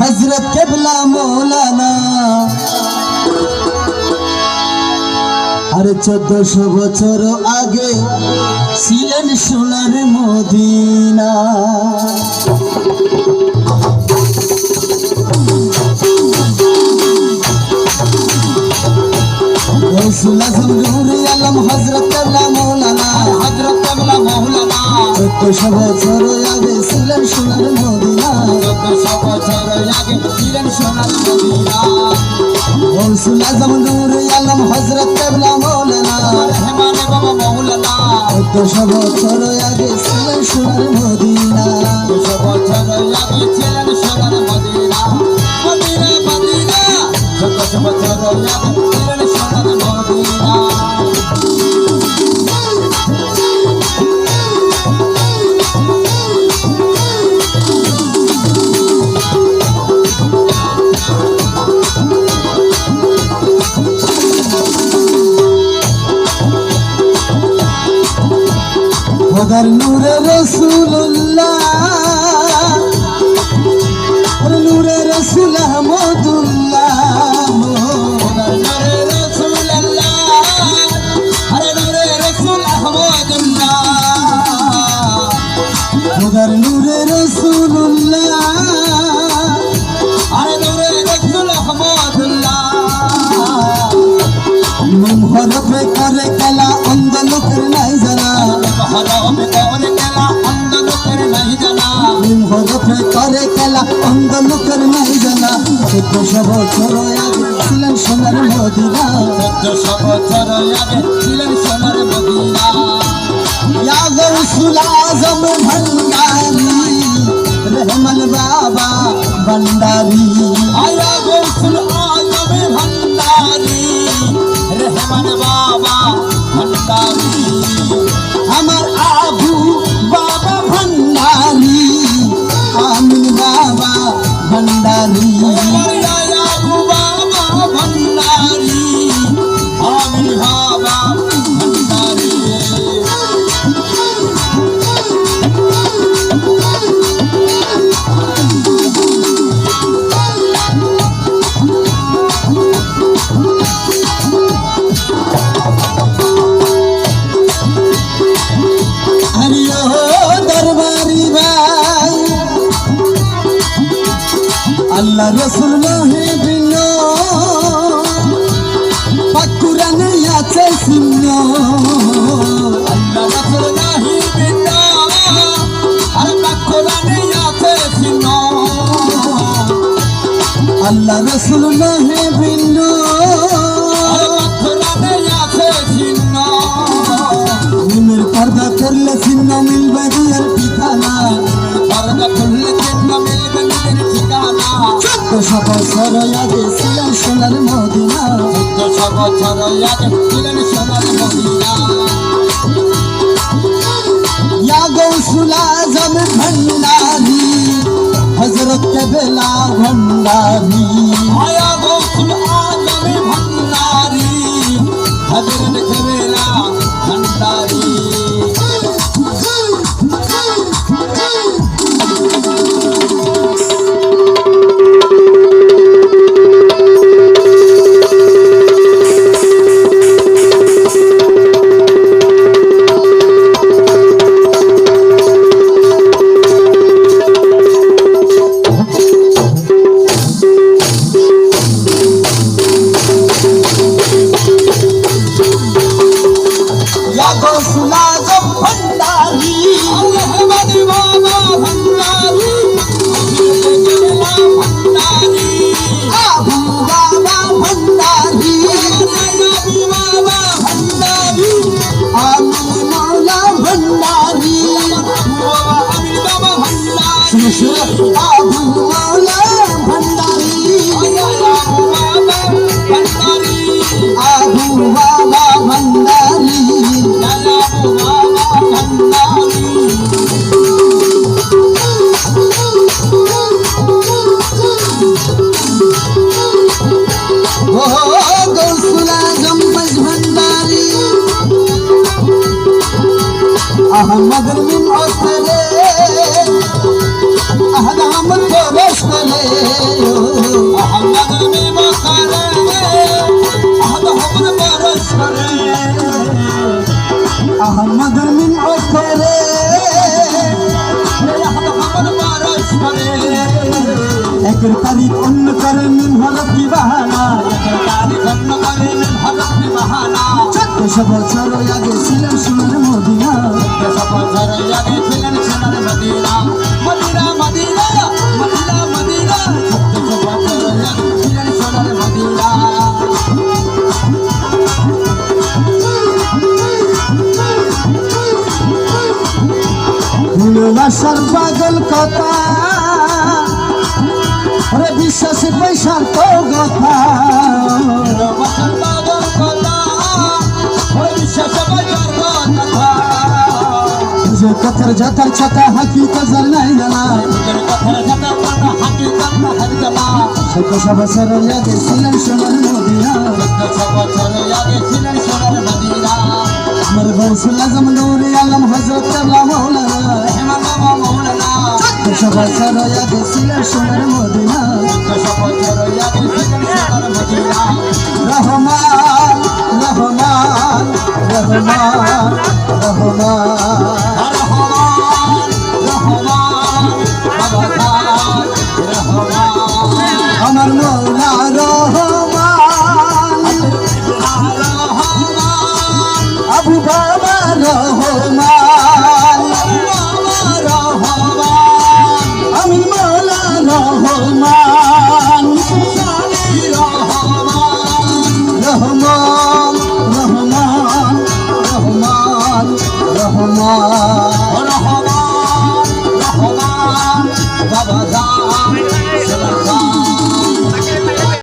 হজরত কেবলা মৌলানা। আর চোদ্দশো বছর আগে ছিলেন সোনার মদিনা। গৌসুল আজম নূরে আলম হজরত কেবলা হজরত কেবলা মৌলানা। চোদ্দশো বছর আগে ছিলেন সোনার মদিনা চোদ্দশো বছর আগে ছিলেন সোনার মদিনা গৌসুল আজম নূরে আলম হজরত কেবলা মৌলানা রহমানে বাবা মৌলানা চোদ্দশো বছর আগে ছিলেন সোনার মদিনা চোদ্দশো বছর আগে ছিলেন সোনার মদিনা মদিনা মদিনা চোদ্দশো বছর আগে খোদার নূরে রসুল্লাহ নূরে রসুল আহমদুল্লাহ খোদার নূরে রসুল্লাহ আরে নূরে রসুল আহমদুল্লাহ করে নিম করে খেলা অন্ধ লোকের নাই জানা চোদ্দশো বছর আগে ছিলেন সোনার মদিনা। চোদ্দশো বছর আগে ছিলেন সোনার মদিনা। ইয়া গৌসুল ভণ্ডারি রহমান বাবা ভণ্ডারি রসুল নহে ভিন্ন পাকুরানে আছে শূন্য আল্লাহ রসুল নহে ভিন্ন বছর আগে ছিলেন সোনার মদিনা। চোদ্দশো বছর গৌসুল হজরত বেলা ভণ্ডারি محمد من عسلي أهل عمر برسلي محمد من مقالي أهل عمر برسلي أحمد من عسلي একের তারিখ অন্য করে মিন হরফি বাহানা একের তারিখ অন্য করে মিন হরফি বাহানা চোদ্দশো বছর আগে ছিলেন সোনার মদিনা। চোদ্দশো বছর আগে ছিলেন সোনার Medina. Medina Medina Medina Medina. চোদ্দশো বছর আগে ছিলেন সোনার মদিনা। ভালোবাসার পাগল কথা। ওরে বিশ্বাসে পয়সার তো কথা। কথার যাতার ছাতা হাকি কজার নাই জানা কথার যাতার ছাতা হাকি কজার হার জানা সতেরোশো বছর আগে ছিলেন সোনার মদিনা। সতেরোশো বছর আগে ছিলেন সোনার মদিনা আমার গৌসুল আজম নূরে আলম হজরত কাবলা মৌলানা। হেমা বাবা বছর আগে ছিলেন সোনার Medina. Rahman Rahman Rahman Rahman. mama